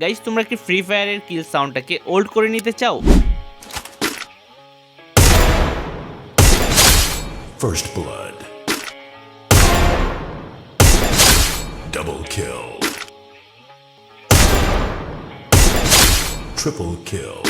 Guys তোমরা কি free ফায়ারের কিল সাউন্ডটাকে ওল্ড করে নিতে চাও First blood. Double kill. Triple kill.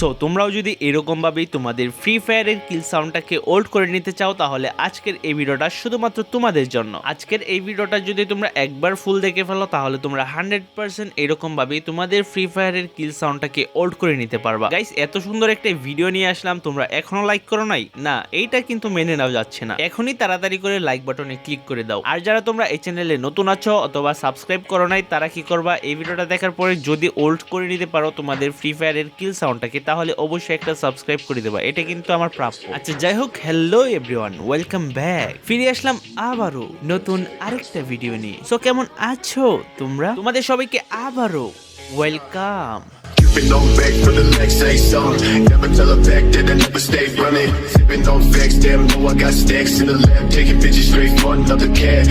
So তোমরাও যদি এরকমভাবেই তোমাদের ফ্রি ফায়ারের কিল সাউন্ডটাকে ওল্ড করে নিতে চাও, তাহলে আজকের এই ভিডিওটা শুধুমাত্র তোমাদের জন্য। আজকের এই ভিডিওটা যদি তোমরা একবার ফুল দেখে ফেলো, তাহলে তোমরা হান্ড্রেড পার্সেন্ট এরকমভাবেই তোমাদের ফ্রি ফায়ারের কিল সাউন্ডটাকে ওল্ড করে নিতে পারবা। গাইস এত সুন্দর একটা ভিডিও নিয়ে আসলাম, তোমরা এখনও লাইক করো নাই? না, এইটা কিন্তু মেনে নেওয়া যাচ্ছে না। এখনই তাড়াতাড়ি করে লাইক বাটনে ক্লিক করে দাও। আর যারা তোমরা এই চ্যানেলে নতুন আছো অথবা সাবস্ক্রাইব করো নাই, তারা কি করবা? এই ভিডিওটা দেখার পরে যদি ওল্ড করে নিতে পারো, তোমাদের ফ্রি ফায়ারের কিল সাউন্ডটাকে তাহলে অবশ্যই একটা সাবস্ক্রাইব করে দেবা এটা কিন্তু আমার প্রাপ্য আচ্ছা যাই হোক হ্যালো এভরিওয়ান ওয়েলকাম ব্যাক ফিরে আসলাম আবারও নতুন আরেকটা ভিডিও নিয়ে সো কেমন আছো তোমরা তোমাদের সবাইকে আবারও welcome Sipping on back for the next say something. Never tell a back that I never stay running. Sipping on facts, damn, know I got stacks in the lab. Taking bitches straight for another cat.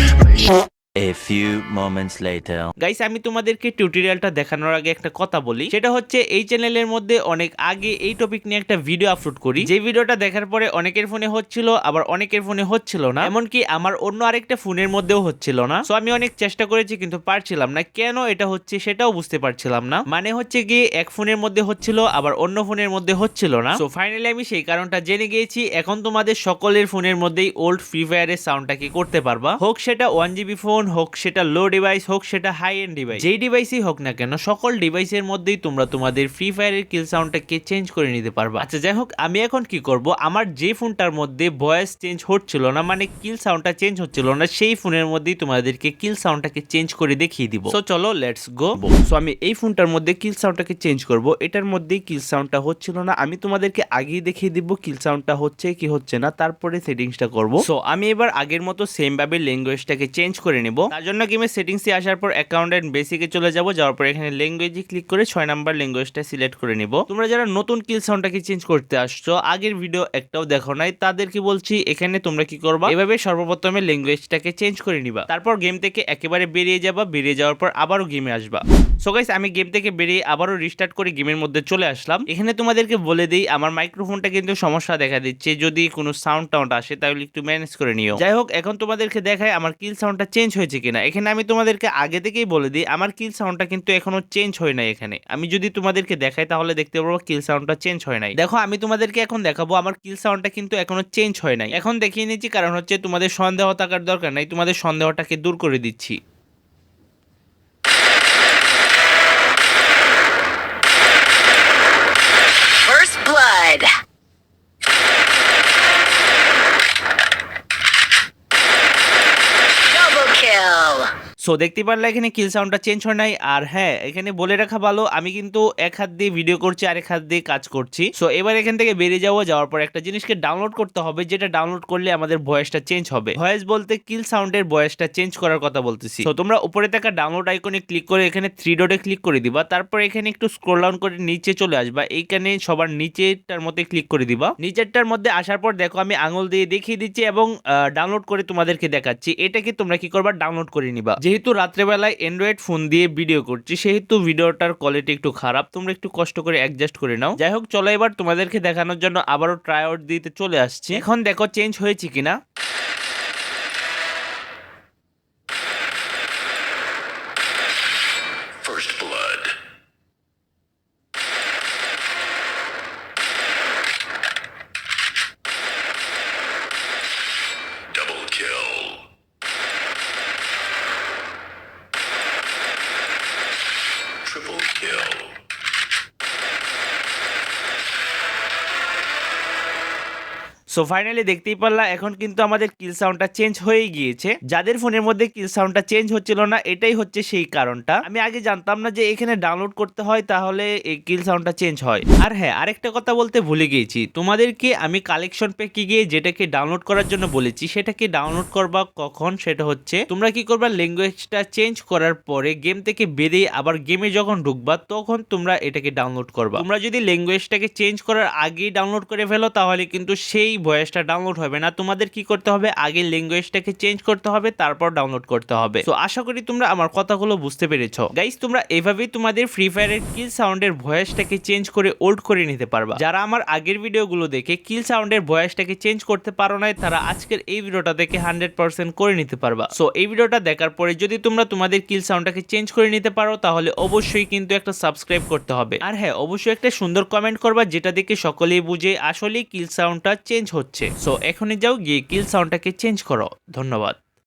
A few moments later. Guys আমি তোমাদেরকে টিউটোরিয়ালটা দেখানোর আগে একটা কথা বলি। সেটা হচ্ছে, এই চ্যানেলের মধ্যে অনেক আগে এই টপিক নিয়ে একটা ভিডিও আপলোড করি। যে ভিডিওটা দেখার পরে অনেকের ফোনে হচ্ছিল, আবার অনেকের ফোনে হচ্ছিল না। এমনকি আমার অন্য আরেকটা ফোনের মধ্যেও হচ্ছিল না। সো আমি অনেক চেষ্টা করেছি, কিন্তু পারছিলাম না। কেন এটা হচ্ছে সেটাও বুঝতে পারছিলাম না। মানে হচ্ছে গিয়ে, এক ফোনের মধ্যে হচ্ছিল, আবার অন্য ফোনের মধ্যে হচ্ছিল না। সো ফাইনালি আমি সেই কারণটা জেনে গিয়েছি। এখন তোমাদের সকলের ফোনের মধ্যেই ওল্ড ফ্রি ফায়ারের সাউন্ডটাকে করতে পারবা? হোক সেটা ওয়ান জিবি ফোন হোক, সেটা লো ডিভাইস হোক, সেটা হাই এন্ড ডিভাইস যেই ডিভাইসই হোক না কেন, সকল ডিভাইসের মধ্যেই তোমরা তোমাদের ফ্রি ফায়ারের কিল সাউন্ডটাকে চেঞ্জ করে নিতে পারবা। আচ্ছা যাই হোক, আমি এখন কি করব? আমার যে ফোনটার মধ্যে ভয়েস চেঞ্জ হচ্ছিল না মানে কিল সাউন্ডটা চেঞ্জ হচ্ছিল না, সেই ফোনের মধ্যেই তোমাদেরকে কিল সাউন্ডটাকে চেঞ্জ করে দেখিয়ে দিব। সো চলো লেটস গো সো আমি এই ফোনটার মধ্যে কিল সাউন্ডটাকে চেঞ্জ করব। এটার মধ্যেই কিল সাউন্ডটা হচ্ছিল না, আমি তোমাদেরকে আগেই দেখিয়ে দিব কিল সাউন্ডটা হচ্ছে কি হচ্ছে না, তারপরে সেটিংসটা করব। সো আমি এবার আগের মতো সেম ভাবে ল্যাঙ্গুয়েজটাকে চেঞ্জ করে নেব। তার জন্য গেমে সেটিংসে আসার পর অ্যাকাউন্ট এন্ড বেসিকে চলে যাব, যাওয়ার পর এখানে ল্যাঙ্গুয়েজে ক্লিক করে ছয় নাম্বার ল্যাঙ্গুয়েজটা সিলেক্ট করে নিব। তোমরা যারা নতুন কিল সাউন্ডটাকে চেঞ্জ করতে আসছো, আগের ভিডিও একটাও দেখো নাই, তাদেরকে বলছি এখানে তোমরা কি করবা? এভাবে সর্বপ্রথমে ল্যাঙ্গুয়েজটাকে চেঞ্জ করে নিবা। তারপর গেম থেকে একেবারে বেরিয়ে যাবা, বেরিয়ে যাওয়ার পর আবারও গেমে আসবা। সো গাইস আমি গেম থেকে বেরিয়ে আবারও রিস্টার্ট করে গেমের মধ্যে চলে আসলাম। এখানে তোমাদেরকে বলে দিই, আমার মাইক্রোফোনটা কিন্তু সমস্যা দেখা দিচ্ছে, যদি কোনো সাউন্ড টাউন্ড আসে তাহলে একটু ম্যানেজ করে নিও। যাই হোক, এখন তোমাদেরকে দেখায় আমার কিল সাউন্ডটা চেঞ্জ হয়েছে কিনা? এখানে আমি তোমাদেরকে আগে থেকেই বলে দিই, আমার কিল সাউন্ডটা কিন্তু এখনও চেঞ্জ হয় নাই এখানে। আমি যদি তোমাদেরকে দেখাই, তাহলে দেখতে পারব কিল সাউন্ডটা চেঞ্জ হয় নাই। দেখো, আমি তোমাদেরকে এখন দেখাবো, আমার কিল সাউন্ডটা কিন্তু এখনও চেঞ্জ হয় নাই। এখন দেখিয়ে নিচ্ছি, কারণ হচ্ছে তোমাদের সন্দেহ থাকার দরকার নাই, তোমাদের সন্দেহটাকে দূর করে দিচ্ছি. Double kill. সো দেখতে পারলে এখানে কিল সাউন্ডটা চেঞ্জ হয় নাই। আর হ্যাঁ এখানে বলে রাখা ভালো, আমি কিন্তু এক হাত দিয়ে ভিডিও করছি আর এক হাত দিয়ে কাজ করছি। সো এবার এখান থেকে বেরিয়ে যাব যাওয়ার পর একটা জিনিসকে ডাউনলোড করতে হবে, যেটা ডাউনলোড করলে আমাদের ভয়েসটা চেঞ্জ হবে। ভয়েস বলতে কিল সাউন্ডের ভয়েসটা চেঞ্জ করার কথা বলতেছি। তো তোমরা উপরে থাকা ডাউনলোড আইকনে ক্লিক করে এখানে থ্রি ডটে ক্লিক করে দিবা। তারপর এখানে একটু স্ক্রল ডাউন করে নিচে চলে আসবা। এইখানে সবার নিচেরটার মধ্যে ক্লিক করে দিবা। নিচেরটার মধ্যে আসার পর দেখো, আমি আঙুল দিয়ে দেখিয়ে দিচ্ছি এবং ডাউনলোড করে তোমাদেরকে দেখাচ্ছি। এটাকে তোমরা কি করবা? ডাউনলোড করে নিবা। যেহেতু রাত্রেবেলায় অ্যান্ড্রয়েড ফোন দিয়ে ভিডিও করছি, সেহেতু ভিডিওটার কোয়ালিটি একটু খারাপ, তোমরা একটু কষ্ট করে অ্যাডজাস্ট করে নাও। যাই হোক, চলো এবার তোমাদেরকে দেখানোর জন্য আবারও ট্রাই আউট দিতে চলে আসছি। এখন দেখো চেঞ্জ হয়েছে কিনা। Kill. সো ফাইনালি দেখতেই পারলাম এখন কিন্তু আমাদের কিল সাউন্ডটা চেঞ্জ হয়ে গিয়েছে। যাদের ফোনের মধ্যে কিল সাউন্ডটা চেঞ্জ হচ্ছিল না, এটাই হচ্ছে সেই কারণটা। আমি আগে জানতাম না যে এখানে ডাউনলোড করতে হয়, তাহলে এই কিল সাউন্ডটা চেঞ্জ হয়। আর হ্যাঁ আরেকটা কথা বলতে ভুলে গিয়েছি। তোমাদেরকে আমি কালেকশন প্যাকে গিয়ে যেটাকে ডাউনলোড করার জন্য বলেছি, সেটাকে ডাউনলোড করবা কখন? সেটা হচ্ছে, তোমরা কি করবা ল্যাঙ্গুয়েজটা চেঞ্জ করার পরে গেম থেকে বেরিয়ে আবার গেমে যখন ঢুকবা, তখন তোমরা এটাকে ডাউনলোড করবা। তোমরা যদি ল্যাঙ্গুয়েজটাকে চেঞ্জ করার আগেই ডাউনলোড করে ফেলো, তাহলে কিন্তু সেই ভয়েসটা ডাউনলোড হবে না, তোমাদের কি করতে হবে? আগে ল্যাঙ্গুয়েজটাকে চেঞ্জ করতে হবে, তারপর ডাউনলোড করতে হবে। তো আশা করি তোমরা আমার কথাগুলো বুঝতে পেরেছ। গাইস তোমরা এভাবেই তোমাদের ফ্রি ফায়ারের কিল সাউন্ডের ভয়েসটাকে চেঞ্জ করে ওল্ড করে নিতে পারবা। যারা আমার আগের ভিডিওগুলো দেখে কিল সাউন্ডের ভয়েসটাকে চেঞ্জ করতে পারো নাই, তারা আজকের এই ভিডিওটা দেখে হান্ড্রেড পার্সেন্ট করে নিতে পারবা। সো এই ভিডিওটা দেখার পরে যদি তোমরা তোমাদের কিল সাউন্ডটাকে চেঞ্জ করে নিতে পারো, তাহলে অবশ্যই কিন্তু একটা সাবস্ক্রাইব করতে হবে। আর হ্যাঁ অবশ্যই একটা সুন্দর কমেন্ট করবা, যেটা দেখে সকলেই বুঝে আসলে কিল সাউন্ডটা চেঞ্জ হচ্ছে। সো এখনই যাও গিয়ে কিল সাউন্ডটাকে চেঞ্জ করো। ধন্যবাদ।